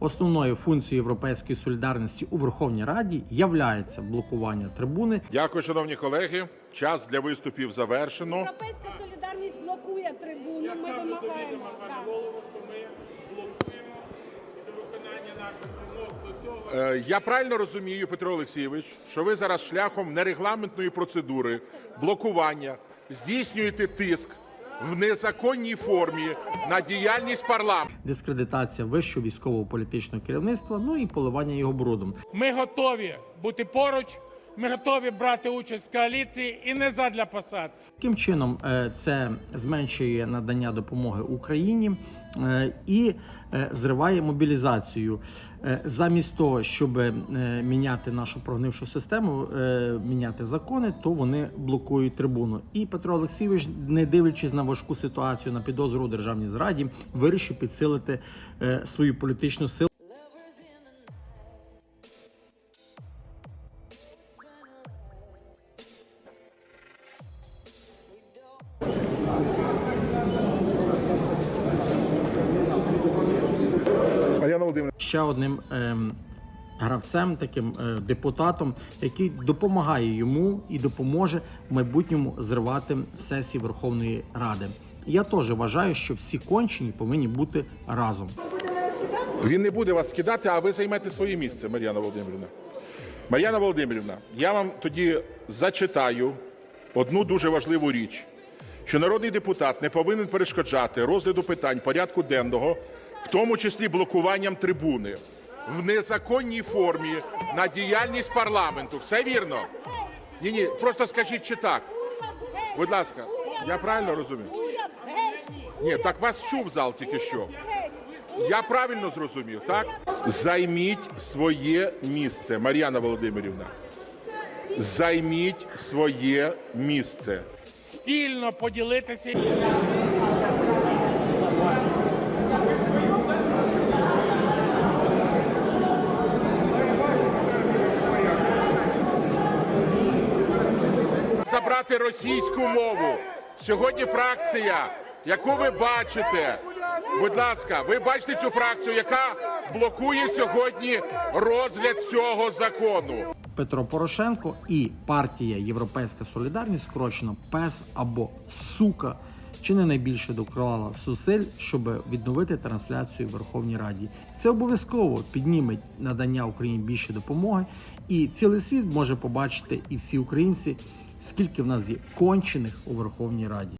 Основною функцією європейської солідарності у Верховній Раді являється блокування трибуни Дякую, шановні колеги. Час для виступів завершено. Європейська солідарність блокує трибуну. Ми вимагаємо. Так. Е, Я правильно розумію, Петро Олексійович, що ви зараз шляхом нерегламентної процедури блокування здійснюєте тиск в незаконній формі на діяльність парламенту. дискредитація вищого військового політичного керівництва, ну і поливання його брудом. Ми готові бути поруч. Ми готові брати участь в коаліції і не задля посад. Таким чином, е, це зменшує надання допомоги Україні е, і е, зриває мобілізацію. Замість того, щоб міняти нашу прогнившу систему, міняти закони, то вони блокують трибуну. І Петро Олексійович, не дивлячись на важку ситуацію на підозру у державній зраді, вирішив підсилити свою політичну силу. Ще одним ем, гравцем, таким е, депутатом, який допомагає йому і допоможе в майбутньому зривати сесії Верховної Ради. Я теж вважаю, що всі кончені повинні бути разом. Він не буде вас скидати, а ви займете своє місце, Мар'яна Володимирівна. Мар'яна Володимирівна, я вам тоді зачитаю одну дуже важливу річ, що народний депутат не повинен перешкоджати розгляду питань порядку денного, в тому числі блокуванням трибуни, в незаконній формі на діяльність парламенту. Все вірно? Ні, ні, просто скажіть, чи так. Будь ласка, я правильно розумію? Ні, так вас чув зал тільки що. Я правильно зрозумів, так? Займіть своє місце, Мар'яна Володимирівна. Займіть своє місце. Спільно поділитися. Забрати російську мову. Сьогодні фракція, яку ви бачите, будь ласка, ви бачите цю фракцію, яка блокує сьогодні розгляд цього закону. Петро Порошенко і партія Європейська Солідарність, скорочено ПЕС або СУКА, чи не найбільше доклала зусиль, щоб відновити трансляцію в Верховній Раді. Це обов'язково підніме надання Україні більше допомоги, і цілий світ може побачити і всі українці, скільки в нас є кончених у Верховній Раді.